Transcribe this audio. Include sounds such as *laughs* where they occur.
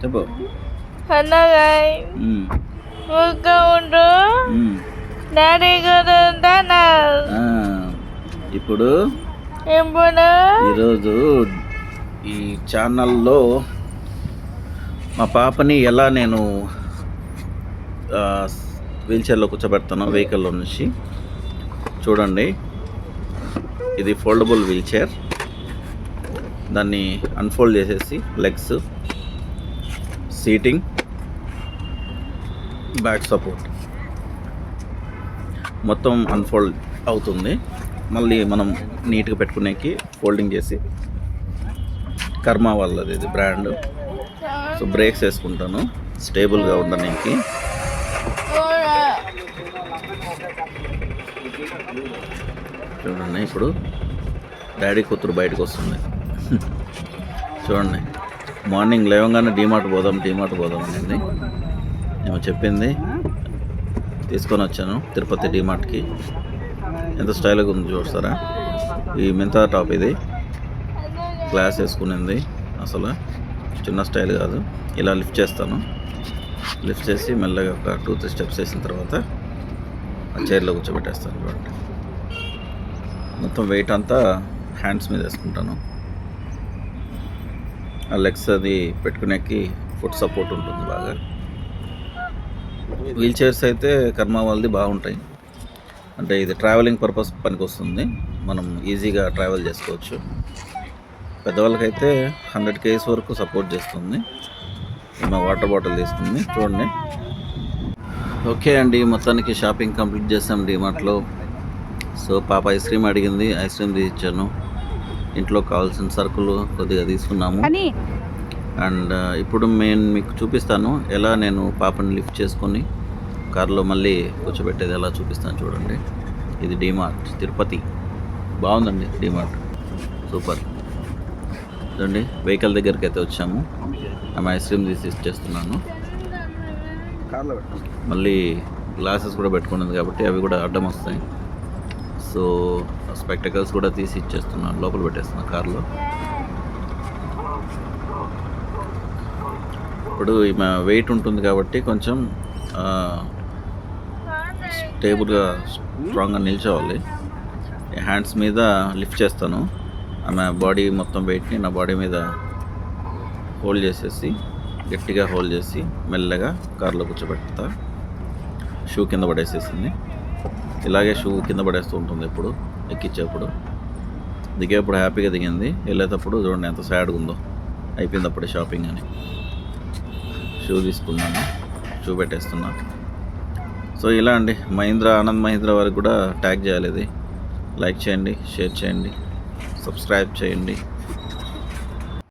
చెప్పు. అన్నగాయ్ ఉమ్, ఊక ఉండు. డాడీ గారు ఉంటానా ఇప్పుడు ఎప్పుడు ఈరోజు ఈ ఛానల్లో మా పాపని ఎలా నేను వీల్ చైర్లో కూర్చోబెడతాను వెహికల్లో నుంచి చూడండి. ఇది ఫోల్డబుల్ వీల్ చైర్ దాన్ని అన్ఫోల్డ్ చేసేసి లెగ్స్ సీటింగ్ బ్యాక్ సపోర్ట్ మొత్తం అన్ఫోల్డ్ అవుతుంది. మళ్ళీ మనం నీట్గా పెట్టుకునేకి ఫోల్డింగ్ చేసి కర్మ వాళ్ళది ఇది బ్రాండ్ సో బ్రేక్స్ వేసుకుంటాను. స్టేబుల్గా ఉండడానికి చూడండి ఇప్పుడు డాడీ కూతురు బయటకు వస్తుంది *laughs* చూడండి. మార్నింగ్ లేవగానే డీమార్ట్ పోదాం డీమార్ట్ పోదాం అనేది. మేము చెప్పింది. తీసుకొని వచ్చాను తిరుపతి డీమార్ట్కి ఎంత స్టైల్గా ఉంది చూస్తారా? ఈ మింతా టాప్ ఇది. గ్లాస్ వేసుకునింది అసలు. చిన్న స్టైల్ కాదు. ఇలా లిఫ్ట్ చేస్తాను. లిఫ్ట్ చేసి మెల్లగా ఒక టూ త్రీ స్టెప్స్ వేసిన తర్వాత ఆ చైర్లో కూర్చోబెట్టేస్తాను చూడండి. మొత్తం వెయిట్ అంతా హ్యాండ్స్ మీద వేసుకుంటాను. ఆ లెగ్స్ అది పెట్టుకునేకి ఫుడ్ సపోర్ట్ ఉంటుంది బాగా. వీల్ చైర్స్ అయితే కర్మ వాళ్ళది బాగుంటాయి. అంటే ఇది ట్రావెలింగ్ పర్పస్ పనికి వస్తుంది మనం ఈజీగా ట్రావెల్ చేసుకోవచ్చు. పెద్దవాళ్ళకైతే హండ్రెడ్ కేజీస్ వరకు సపోర్ట్ చేస్తుంది. మా వాటర్ బాటిల్ తీసుకుంది చూడండి. ఓకే అండి మొత్తానికి షాపింగ్ కంప్లీట్ చేసాం డిమార్ట్లో సో పాప ఐస్ క్రీమ్ అడిగింది ఐస్ క్రీమ్ తీసిచ్చాను. ఇంట్లో కావాల్సిన సరుకులు కొద్దిగా తీసుకున్నాము. అండ్ ఇప్పుడు నేను మీకు చూపిస్తాను ఎలా నేను పాపని లిఫ్ట్ చేసుకొని కార్లో మళ్ళీ కూర్చోబెట్టేది ఎలా చూపిస్తాను చూడండి. ఇది డిమార్ట్ తిరుపతి. బాగుందండి డిమార్ట్. సూపర్. చూడండి వెహికల్ దగ్గరికి అయితే వచ్చాము. ఆమె ఐస్ క్రీమ్ తీసి ఇచ్చేస్తున్నాను. మళ్ళీ గ్లాసెస్ కూడా పెట్టుకున్నది కాబట్టి అవి కూడా అడ్డం వస్తాయి. సో స్పెక్టకల్స్ కూడా తీసి ఇచ్చేస్తున్నాను. లోపల పెట్టేస్తున్నాను కార్లో. ఇప్పుడు వెయిట్ ఉంటుంది కాబట్టి కొంచెం స్టేబుల్గా స్ట్రాంగ్గా నిల్చోవాలి. హ్యాండ్స్ మీద లిఫ్ట్ చేస్తాను. ఆమె బాడీ మొత్తం వెయిట్ని నా బాడీ మీద హోల్డ్ చేసేసి గట్టిగా హోల్డ్ చేసి మెల్లగా కార్లో కూర్చోబెడతా. షూ కింద పడేసేసింది. ఇలాగే షూ కింద పడేస్తూ ఉంటుంది ఎప్పుడు ఎక్కిచ్చేప్పుడు. దిగేప్పుడు హ్యాపీగా దిగింది. వెళ్ళేటప్పుడు చూడండి ఎంత సాడ్గా ఉందో. అయిపోయింది అప్పుడే షాపింగ్ అని. షూ తీసుకున్నాను. షూ పెట్టేస్తున్నా సో ఇలా అండి. మహీంద్రా ఆనంద్ మహీంద్రా వారికి కూడా ట్యాగ్ చేయాలి ఇది. లైక్ చేయండి షేర్ చేయండి సబ్స్క్రైబ్ చేయండి.